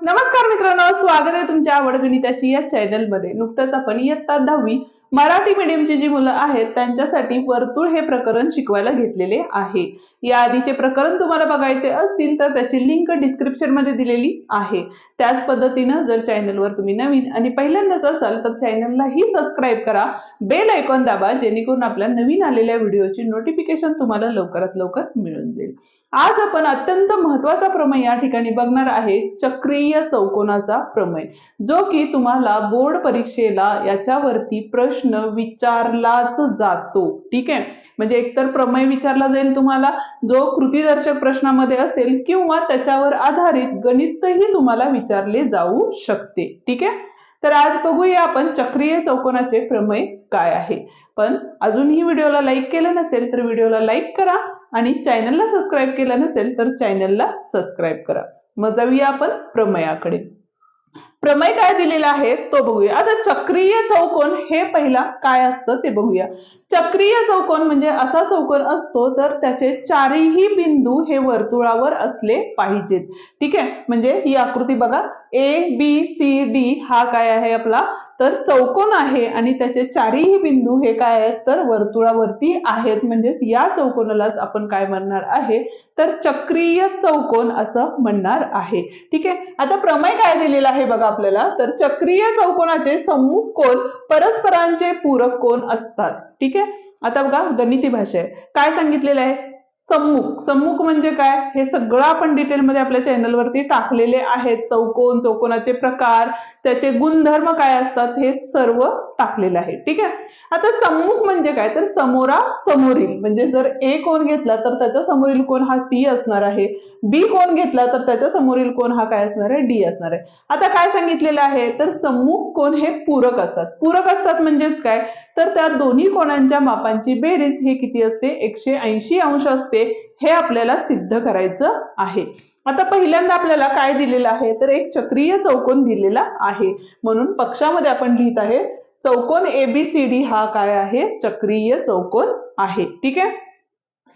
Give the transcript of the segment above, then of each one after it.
नमस्कार मित्रांनो स्वागत आहे तुमच्या आवड गणिताची या चॅनलमध्ये. नुकतंच आपण इयत्ता दहावी मराठी मीडियमची जी मुलं आहेत त्यांच्यासाठी वर्तुळ हे प्रकरण शिकवायला घेतलेले आहे. या आधीचे प्रकरण तुम्हाला बघायचे असतील तर त्याची लिंक डिस्क्रिप्शनमध्ये दिलेली आहे. त्याच पद्धतीनं जर चॅनलवर तुम्ही नवीन आणि पहिल्यांदाच असाल तर चॅनललाही सबस्क्राईब करा. बेल आयकॉन दाबा जेणेकरून आपल्या नवीन आलेल्या व्हिडिओची नोटिफिकेशन तुम्हाला लवकरात लवकर मिळून जाईल. आज आपण अत्यंत महत्त्वाचा प्रमेय या ठिकाणी बघणार आहे चक्रीय चौकोनाचा प्रमेय. जो की तुम्हाला बोर्ड परीक्षेला याच्यावरती प्रश्न विचारलाच जातो. ठीक आहे? म्हणजे एकतर प्रमेय विचारला जाईल तुम्हाला जो कृतीदर्शक प्रश्नामध्ये असेल किंवा त्याच्यावर आधारित गणितही तुम्हाला विचारले जाऊ शकते. ठीक आहे? तर आज बघूया आपण चक्रीय चौकोनाचे प्रमेय काय आहे. पण अजूनही व्हिडिओला लाईक केलं नसेल तर व्हिडिओला लाईक करा आणि चॅनलला सबस्क्राईब केलं नसेल तर चॅनलला सबस्क्राईब करा. मग जाऊया आपण प्रमेयाकडे. प्रमेय काय दिलेला आहे तो बघूया. आता चक्रीय चौकोन हे पहिला काय असतं ते बघूया. चक्रीय चौकोन म्हणजे असा चौकोन असतो तर त्याचे चारही बिंदू हे वर्तुळावर असले पाहिजेत. ठीक आहे? म्हणजे ही आकृती बघा. ए बी सी डी हा काय आहे आपला? तर चौकोन आहे आणि त्याचे चारही बिंदू हे काय आहेत? तर वर्तुळावरती आहेत. म्हणजेच या चौकोनालाच आपण काय म्हणणार आहे? तर चक्रीय चौकोन असं म्हणणार आहे. ठीक आहे? आता प्रमेय काय दिलेला आहे बघा. आपल्याला तर चक्रीय चौकोनाचे सम्मुख कोण परस्परांचे पूरक कोण असतात. ठीक आहे? आता बघा गणिती भाषा आहे. काय सांगितलेलं आहे? सम्मुख. सम्मुख म्हणजे काय? हे सगळं आपण डिटेलमध्ये आपल्या चॅनलवरती टाकलेले आहेत. चौकोन चौकोनाचे प्रकार त्याचे गुणधर्म काय असतात? हे सर्व टाकलेलं आहे. ठीक आहे? आता सम्मुख म्हणजे काय? तर समोरा समोरील. म्हणजे जर ए कोण घेतला तर त्याच्या समोरील कोण हा सी असणार आहे. बी कोण घेतला तर त्याच्या समोरील कोण हा काय असणार आहे? डी असणार आहे. आता काय सांगितलेलं आहे? तर सम्मुख कोण हे पूरक असतात. पूरक असतात म्हणजेच काय? तर त्या दोन्ही कोणांच्या मापांची बेरीज हे किती असते? एकशे ऐंशी अंश असते. हे आपल्याला सिद्ध करायचं आहे. आता पहिल्यांदा आपल्याला काय दिलेलं आहे? तर एक चक्रीय चौकोन दिलेला आहे. म्हणून पक्षामध्ये आपण लिहित आहे चौकोन एबीसीडी हा काय आहे? चक्रीय चौकोन आहे. ठीक आहे?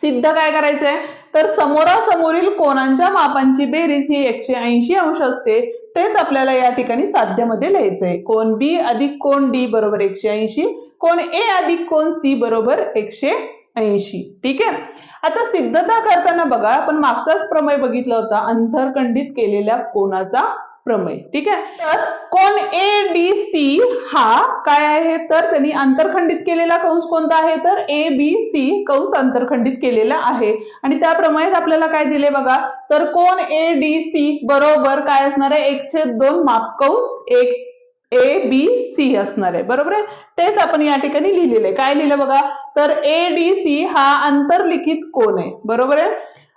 सिद्ध काय करायचंय? तर समोरासमोरील कोणांच्या मापांची बेरीज ही एकशे ऐंशी अंश असते. तेच आपल्याला या ठिकाणी साध्यमध्ये लिहायचंय. कोण बी अधिक कोण डी बरोबर एकशे ऐंशी कोण ए अधिक कोण सी बरोबर एकशे ऐंशी. ठीक आहे? आता सिद्धता करताना बघा आपण मागचाच प्रमेय बघितला होता अंतरखंडित केलेल्या कोणाचा प्रमेय. ठीक आहे? तर कोण ए डी सी हा काय आहे? तर त्यांनी आंतरखंडित केलेला कंस कोणता आहे? तर ए बी सी कंस आंतरखंडित केलेला आहे. आणि त्या प्रमाणात आपल्याला काय दिले बघा? तर कोण ए डी सी बरोबर काय असणार आहे? एकशे दोन माप कंस एक ए बी सी असणार आहे. बरोबर आहे? तेच आपण या ठिकाणी लिहिलेलं आहे. काय लिहिलं बघा? तर ए डी सी हा आंतरलिखित कोण आहे. बरोबर आहे?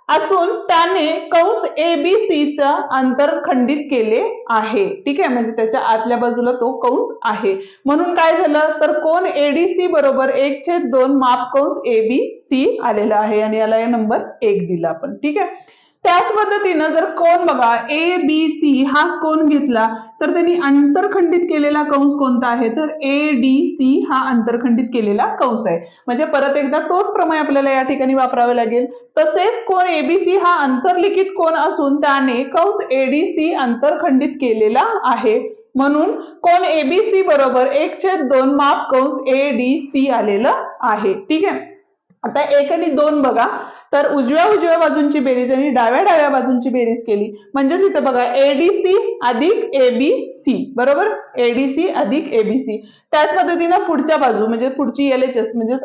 असून त्याने कंस ए बी च अंतर खंडित केले आहे. ठीक आहे? म्हणजे त्याच्या आतल्या बाजूला तो कंस आहे. म्हणून काय झालं? तर कोण एडीसी बरोबर एक छेद दोन माप कंस ए बी सी आलेला आहे. आणि याला या नंबर एक दिला आपण. ठीक आहे? त्याच पद्धतीनं जर कोण बघा ए बी सी हा कोण घेतला तर त्यांनी आंतरखंडित केलेला कंस कोणता आहे? तर ए डी सी हा आंतरखंडित केलेला कंस आहे. म्हणजे परत एकदा तोच प्रमेय आपल्याला या ठिकाणी वापरावे लागेल. तसेच कोण एबीसी हा आंतरलिखित कोण असून त्याने कंस एडीसी आंतरखंडित केलेला आहे. म्हणून कोण एबीसी बरोबर एक छेद दोन माप कंस ए डी सी आलेलं आहे. ठीक आहे? आता एक आणि दोन बघा. तर उजव्या उजव्या बाजूंची बेरीज आणि डाव्या डाव्या बाजूंची बेरीज केली. म्हणजेच इथं बघा एडीसी अधिक एबीसी बरोबर? एडीसी अधिक एबीसी त्याच पद्धतीनं पुढच्या बाजू म्हणजे पुढची एल एच एस म्हणजे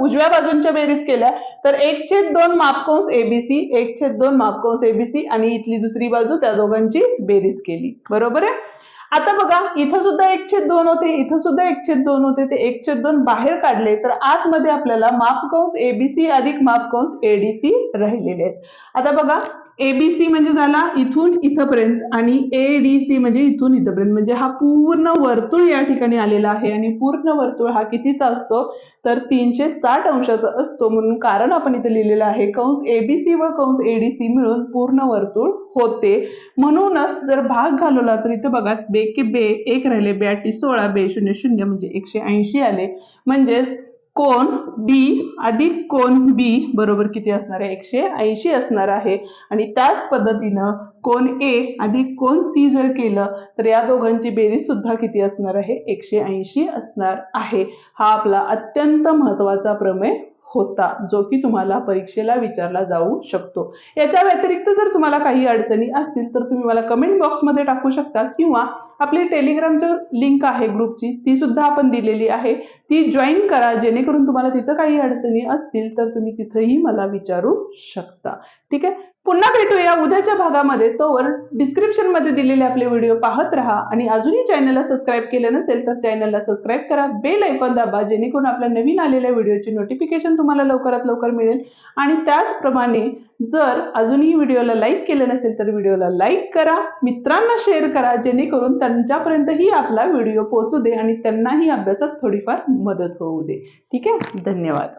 उजव्या बाजूंच्या बेरीज केल्या तर एक छेद दोन मापकोंस एबीसी एक छेद दोन मापकोंस एबीसी आणि इथली दुसरी बाजू त्या दोघांची बेरीज केली. बरोबर आहे? आता बघा इथं सुद्धा एक छेद दोन होते इथं सुद्धा एक छेद दोन होते ते एक छेद दोन बाहेर काढले तर आतमध्ये आपल्याला मापकंस एबीसी अधिक मापकंस एडीसी राहिलेले आहेत. आता बघा एबीसी म्हणजे झाला इथून इथंपर्यंत आणि ए डी सी म्हणजे इथून इथंपर्यंत. म्हणजे हा पूर्ण वर्तुळ या ठिकाणी आलेला आहे आणि पूर्ण वर्तुळ हा कितीचा असतो? तर तीनशे साठ अंशाचा असतो. म्हणून कारण आपण इथे लिहिलेलं आहे कंस एबीसी व कंस एडीसी मिळून पूर्ण वर्तुळ होते. म्हणूनच जर भाग घालवला तर इथे बघा बे के बे एक राहिले ब्याटी सोळा बे शून्य शून्य म्हणजे एकशे ऐंशी आले. म्हणजेच कोण बी अधिक कोण बी बरोबर किती असणार आहे? एकशे ऐंशी असणार आहे. आणि त्याच पद्धतीनं कोण ए अधिक कोण सी जर केलं तर या दोघांची बेरीज सुद्धा किती असणार आहे? एकशे ऐंशी असणार आहे. हा आपला अत्यंत महत्त्वाचा प्रमेय होता जो की तुम्हाला परीक्षेला विचारला जाऊ शकतो. याच्या व्यतिरिक्त जर तुम्हाला काही अडचणी असतील तर तुम्ही मला कमेंट बॉक्समध्ये टाकू शकता किंवा आपली टेलिग्रामची लिंक आहे ग्रुपची ती सुद्धा आपण दिलेली आहे. ती जॉईन करा जेणेकरून तुम्हाला तिथं काही अडचणी असतील तर तुम्ही तिथंही मला विचारू शकता. ठीक आहे? पुन्हा भेटूया उद्याच्या भागामध्ये. तोवर डिस्क्रिप्शनमध्ये दिलेले आपले व्हिडिओ पाहत राहा आणि अजूनही चॅनलला सबस्क्राईब केलं नसेल तर चॅनलला सबस्क्राईब करा. बेल ऐकून दाबा जेणेकरून आपल्या नवीन आलेल्या व्हिडिओची नोटिफिकेशन तुम्हाला लवकरात लवकर मिळेल. आणि त्याचप्रमाणे जर अजूनही व्हिडिओला लाईक केलं नसेल तर व्हिडिओला लाईक करा. मित्रांना शेअर करा जेणेकरून त्यांच्यापर्यंतही आपला व्हिडिओ पोहोचू दे आणि त्यांनाही अभ्यासात थोडीफार मदत होऊ दे. ठीक आहे? धन्यवाद.